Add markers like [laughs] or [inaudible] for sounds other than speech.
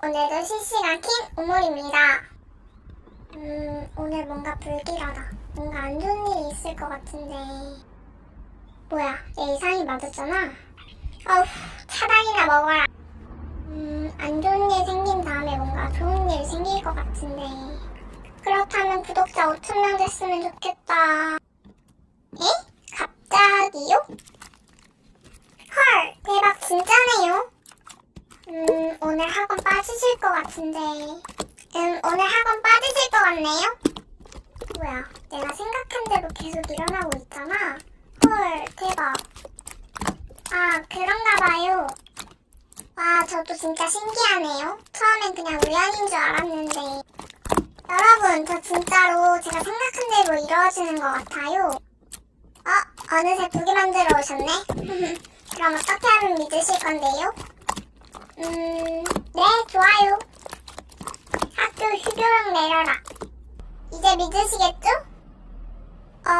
오늘도 실시간 킹 우물입니다. 음, 오늘 뭔가 불길하다. 뭔가 안 좋은 일이 있을 것 같은데. 뭐야, 얘 이상이 맞았잖아? 어후, 차단이나 먹어라. 음, 안 좋은 일 생긴 다음에 뭔가 좋은 일 생길 것 같은데. 그렇다면 구독자 5천명 됐으면 좋겠다. 에? 갑자기요? 헐, 대박 진짜네요. 음, 오늘 학원 빠지실 것 같은데. 음, 오늘 학원 빠지실 것 같네요? 뭐야, 내가 생각한 대로 계속 일어나고 있잖아. 헐, 대박. 아, 그런가 봐요. 와, 저도 진짜 신기하네요. 처음엔 그냥 우연인 줄 알았는데. 여러분, 저 진짜로 제가 생각한 대로 이루어지는 것 같아요. 어, 어느새 두개 만들어 오셨네? [laughs] 그럼 어떻게 하면 믿으실 건데요? 음, 네, 좋아요. 학교 휴교령 내려라. 이제 믿으시겠죠? 어,